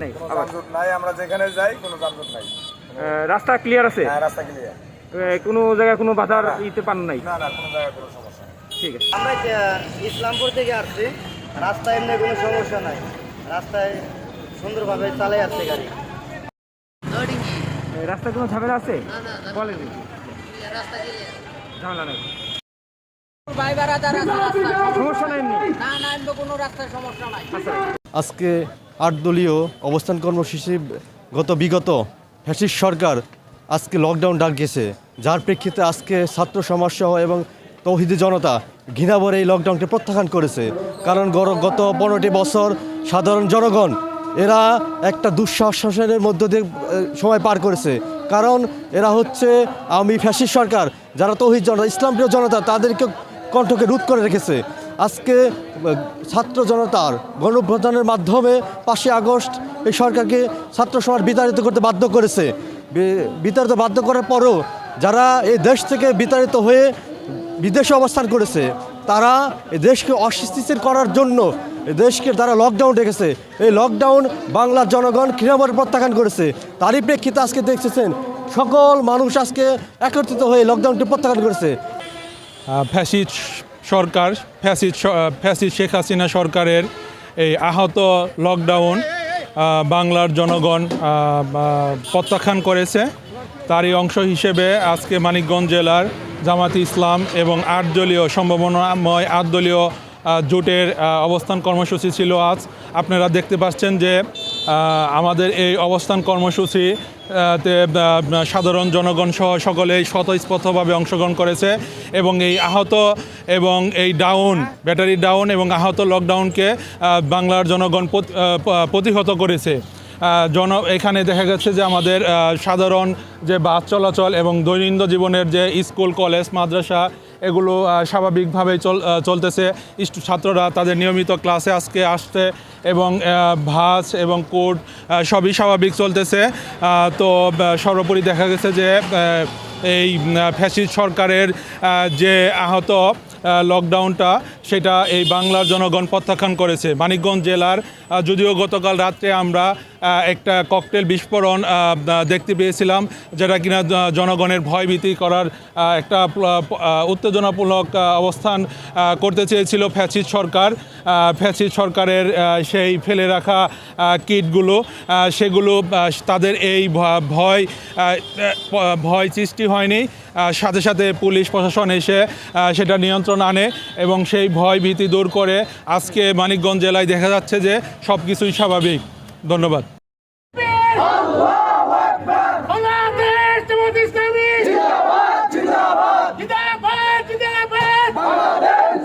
নেই, আমরা যেখানে যাই কোনো যানজট নাই। রাস্তা ক্লিয়ার আছে? হ্যাঁ রাস্তা ক্লিয়ার কোনো জায়গায় কোনো বাধার ইতে পান নাই? না না কোনো জায়গায় কোনো সমস্যা ঠিক আছে। আমরা ইসলামপুর থেকে আসছি রাস্তায় এমনি কোনো সমস্যা নাই। রাস্তায় সুন্দরভাবে চালাই আসছে গাড়ি। রাস্তায় কোনো ঝামেলা আছে? বলেন। ঝামেলা নাই। আজকে আট দলীয় অবস্থান কর্মসূচি গত বিগত ফ্যাসিস্ট সরকার আজকে লকডাউন ডাক গেছে যার প্রেক্ষিতে আজকে ছাত্র সমাজ সহ এবং তৌহিদি জনতা ঘৃণাভরে এই লকডাউনকে প্রত্যাখ্যান করেছে। কারণ গর- গত পনেরোটি বছর সাধারণ জনগণ এরা একটা দুঃশাসনের মধ্য দিয়ে সময় পার করেছে। কারণ এরা হচ্ছে আমি ফ্যাসিস্ট সরকার যারা তৌহিদ জনতা ইসলামপ্রিয় জনতা তাদেরকে কণ্ঠকে রোধ করে রেখেছে। আজকে ছাত্র জনতার গণভ্যুত্থানের মাধ্যমে পাঁচই আগস্ট এই সরকারকে ছাত্র সমাজ বিতাড়িত করতে বাধ্য করেছে। বিতাড়িত বাধ্য করার পরও যারা এই দেশ থেকে বিতাড়িত হয়ে বিদেশে অবস্থান করেছে, তারা এই দেশকে অস্থিতিশীল করার জন্য দেশকে তারা লকডাউন রেখেছে। এই লকডাউন বাংলার জনগণ ঘৃণাভরে প্রত্যাখ্যান করেছে। তারই প্রেক্ষিতে আজকে দেখতেছেন সকল মানুষ আজকে একত্রিত হয়ে লকডাউনটি প্রত্যাখ্যান করেছে। ফ্যাসিড সরকার ফ্যাসিড ফ্যাসিড শেখ হাসিনা সরকারের এই আহত লকডাউন বাংলার জনগণ প্রত্যাখ্যান করেছে। তারই অংশ হিসেবে আজকে মানিকগঞ্জ জেলার জামাতি ইসলাম এবং আট দলীয়, সম্ভাবনাময় আট দলীয় জোটের অবস্থান কর্মসূচি ছিল আজ। আপনারা দেখতে পাচ্ছেন যে আমাদের এই অবস্থান কর্মসূচি তে সাধারণ জনগণ সহ সকলেই স্বতঃস্ফূর্তভাবে অংশগ্রহণ করেছে এবং এই আহত এবং এই ডাউন ব্যাটারি ডাউন এবং আহত লকডাউনকে বাংলার জনগণ প্রত- প্রতিহত করেছে। জন, এখানে দেখা গেছে যে আমাদের সাধারণ যে বাস চলাচল এবং দৈনন্দিন জীবনের যে স্কুল, কলেজ, মাদ্রাসা, এগুলো স্বাভাবিকভাবেই চল চলতেছে। ছাত্ররা তাদের নিয়মিত ক্লাসে আজকে আসতে এবং ভাস এবং কোড সবই স্বাভাবিক চলতেছে। তো সর্বোপরি দেখা গেছে যে এই ফ্যাসিস্ট সরকারের যে আহত আহ, লকডাউনটা সেটা এই বাংলার জনগণ প্রত্যাখ্যান করেছে। মানিকগঞ্জ জেলার যদিও গতকাল রাত্রে আমরা একটা ককটেল বিস্ফোরণ দেখতে পেয়েছিলাম যেটা কিনা জনগণের ভয়ভীতি করার একটা উত্তেজনামূলক অবস্থান করতে চেয়েছিল ফ্যাসিস্ট সরকার। আহ, ফ্যাসিস্ট সরকারের সেই ফেলে রাখা কিটগুলো সেগুলো তাদের এই ভয় ভয় সৃষ্টি হয়নি। সাথে সাথে পুলিশ প্রশাসন এসে সেটা নিয়ন্ত্রণ আনে এবং সেই ভয় ভীতি দূর করে আজকে মানিকগঞ্জ জেলায় দেখা যাচ্ছে যে সব কিছুই স্বাভাবিক। ধন্যবাদ।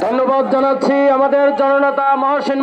ধন্যবাদ জানাচ্ছি আমাদের জননেতা মহসিন